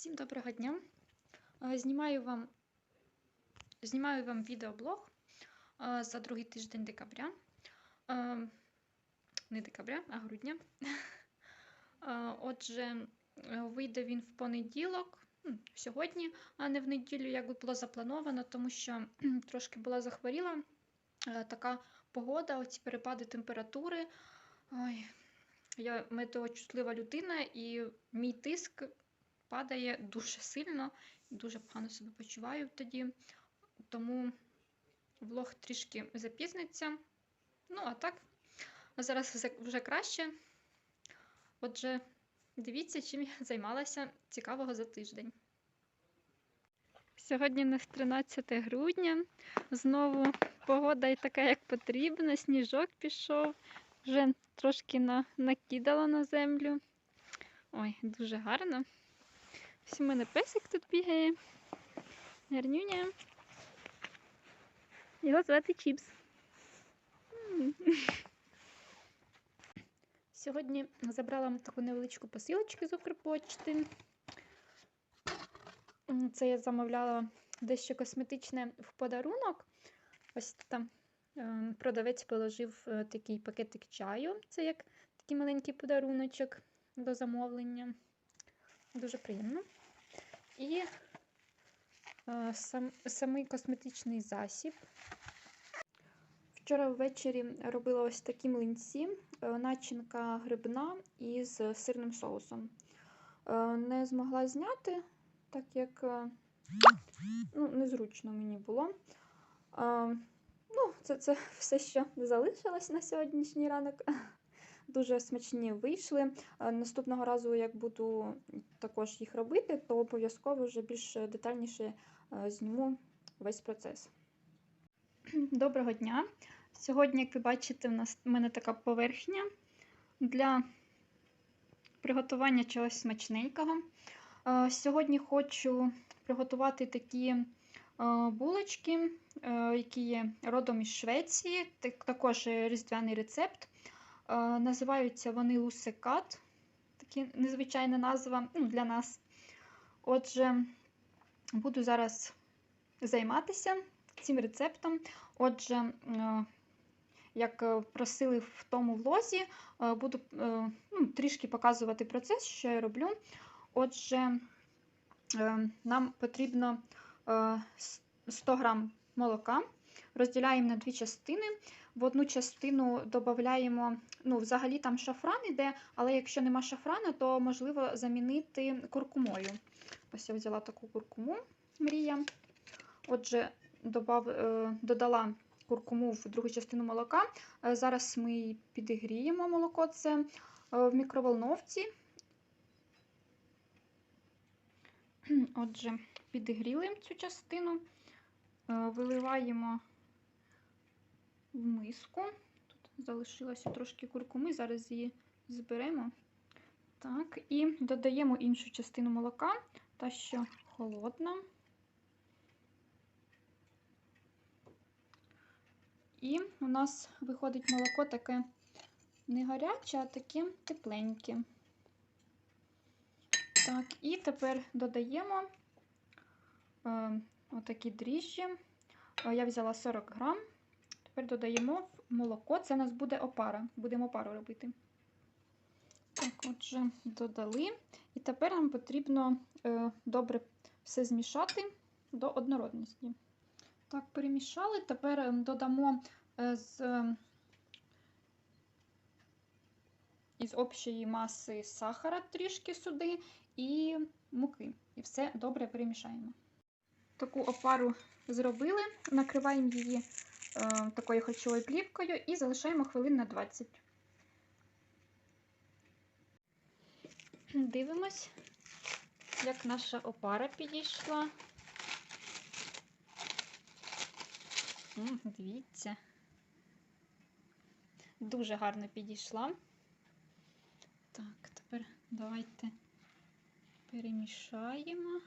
Всім доброго дня! Е, Знімаю вам, знімаю вам відеоблог е, за другий тиждень декабря. Е, Не декабря, а грудня. Отже, вийде він в понеділок, сьогодні, а не в неділю, як було заплановано, тому що трошки була захворіла. Така погода, оці перепади температури. Ой, я метеочутлива людина, і мій тиск падає дуже сильно, дуже погано себе почуваю тоді. Тому влог трішки запізниться. Ну, а так, зараз вже краще. Отже, дивіться, чим я займалася цікавого за тиждень. Сьогодні нас 13 грудня. Знову погода і така, як потрібно. Сніжок пішов, вже трошки на, накидало на землю. Ой, дуже гарно. Ось у мене песик тут бігає. Гарнюня. Його звати Чіпс. Сьогодні забрала таку невеличку посилочку з Укрпочти. Це я замовляла дещо косметичне в подарунок. Ось там е, продавець положив е, такий пакетик чаю. Це як такий маленький подаруночок до замовлення. Дуже приємно. І е, сам, самий косметичний засіб. Вчора ввечері робила ось такі млинці, е, начинка грибна із сирним соусом. Е, Не змогла зняти, так як ну, незручно мені було. Ну, це, це все, що залишилось на сьогоднішній ранок. Дуже смачні вийшли. Е, Наступного разу, як буду також їх робити, то обов'язково вже більш детальніше е, зніму весь процес. Доброго дня! Сьогодні, як ви бачите, у мене така поверхня для приготування чогось смачненького. Е, Сьогодні хочу приготувати такі булочки, які є родом із Швеції, також різдвяний рецепт. Називаються вони лусекат, такі незвичайна назва ну, для нас. Отже, буду зараз займатися цим рецептом. Отже, як е, просили в тому влозі, е, буду е, ну, трішки показувати процес, що я роблю. Отже, нам потрібно е, 100 грам молока, розділяємо на дві частини. В одну частину додаємо, ну, взагалі там шафран іде, але якщо нема шафрану, то можливо замінити куркумою. Ось я взяла таку куркуму, мрія. Отже, добав, е, додала куркуму в другу частину молока. Е, Зараз ми підігріємо молоко це е, в мікроволновці. Отже, підігріли цю частину, виливаємо в миску. Тут залишилося трошки куркуми, зараз її зберемо. Так, і додаємо іншу частину молока, та що холодна. І у нас виходить молоко таке не гаряче, а таке тепленьке. Так, і тепер додаємо е, отакі дріжджі. Е, Я взяла 40 грам. Тепер додаємо молоко. Це у нас буде опара. Будемо опару робити. Так, отже, додали. І тепер нам потрібно е, добре все змішати до однородності. Так, перемішали. Тепер е, додамо е, з, е, із общої маси сахара трішки сюди і муки. І все добре перемішаємо. Таку опару зробили, накриваємо її е, такою харчовою плівкою і залишаємо хвилин на 20. Дивимось, як наша опара підійшла. Дивіться. Дуже гарно підійшла. Так, тепер давайте перемішаємо.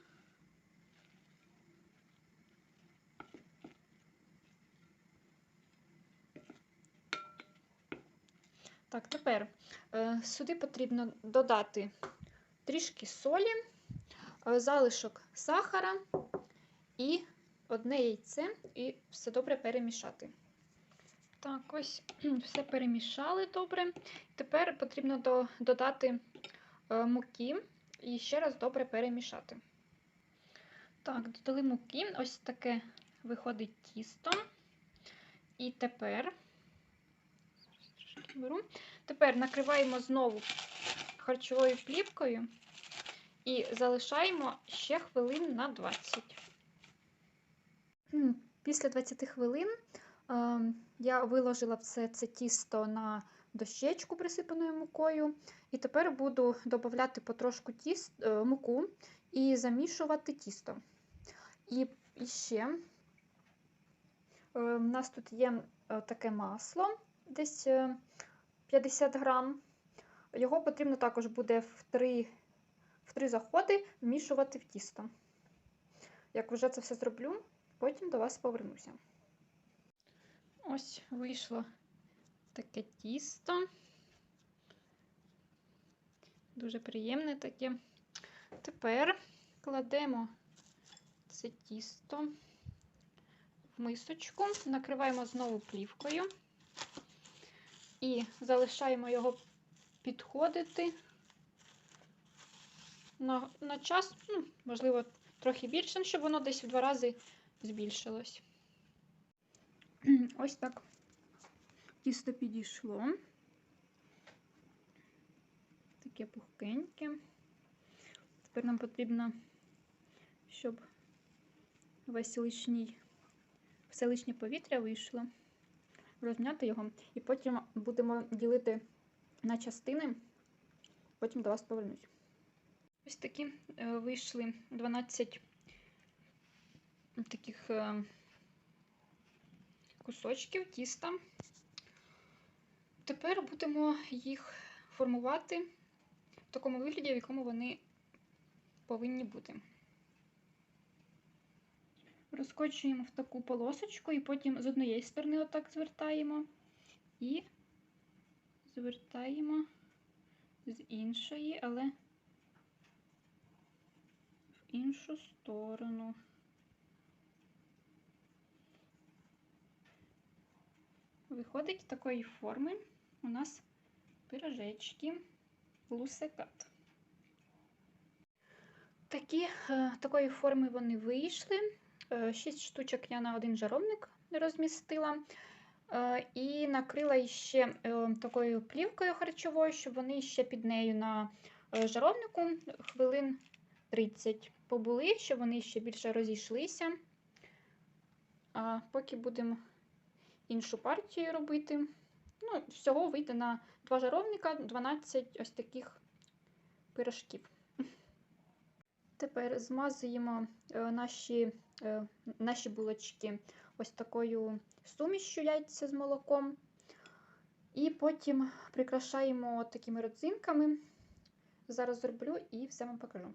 Так, тепер е, сюди потрібно додати трішки солі, е, залишок сахара і одне яйце, і все добре перемішати. Так, ось все перемішали добре. Тепер потрібно до, додати е, муки і ще раз добре перемішати. Так, додали муки, ось таке виходить тісто. І тепер беру. Тепер накриваємо знову харчовою плівкою і залишаємо ще хвилин на 20. Після 20 хвилин е, я виложила все це тісто на дощечку, присипаною мукою. І тепер буду додавати потрошку тіст, е, муку і замішувати тісто. І, ще е, у нас тут є таке масло, десь е, 50 грам. Його потрібно також буде в три, в три заходи вмішувати в тісто. Як вже це все зроблю, потім до вас повернуся. Ось вийшло таке тісто. Дуже приємне таке. Тепер кладемо це тісто в мисочку, накриваємо знову плівкою і залишаємо його підходити на, на час, ну, можливо, трохи більше, щоб воно десь в два рази збільшилось. Ось так тісто підійшло. Таке пухкеньке. Тепер нам потрібно, щоб весь лишній, все лишнє повітря вийшло, розм'яти його, і потім будемо ділити на частини, потім до вас повернусь. Ось такі е, вийшли 12 таких е, кусочків тіста. Тепер будемо їх формувати в такому вигляді, в якому вони повинні бути. Розкочуємо в таку полосочку і потім з однієї сторони отак звертаємо і звертаємо з іншої, але в іншу сторону. Виходить такої форми у нас пирожечки лусекат. Такі, е, такої форми вони вийшли. Е, Шість штучок я на один жаровник розмістила. Е, І накрила ще е, такою плівкою харчовою, щоб вони ще під нею на е, жаровнику хвилин 30 побули, щоб вони ще більше розійшлися. А поки будемо іншу партію робити. Ну, всього вийде на два жаровника 12 ось таких пирожків. Тепер змазуємо е, наші, е, наші булочки ось такою сумішю яйця з молоком. І потім прикрашаємо такими родзинками. Зараз зроблю і все вам покажу.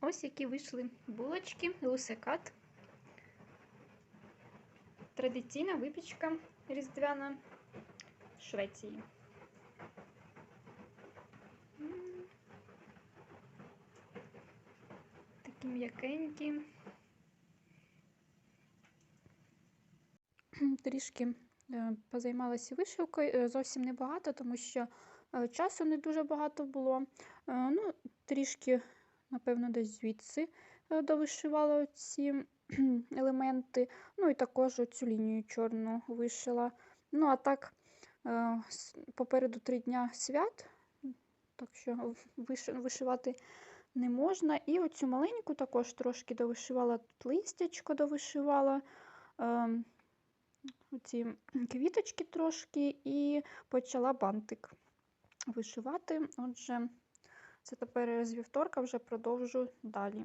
Ось які вийшли булочки, лусекат. Традиційна випічка різдвяна в Швеції. Такі м'якенькі. Трішки е, позаймалася вишивкою, е, зовсім небагато, тому що е, часу не дуже багато було. Ну, трішки, напевно, десь звідси довишивала ці елементи. Ну і також цю лінію чорну вишила. Ну, а так, е, попереду три дня свят, так що вишивати не можна. І оцю маленьку також трошки довишивала, тут листячко довишивала. е, Оці квіточки трошки і почала бантик вишивати. Отже, це тепер з вівторка вже продовжу далі.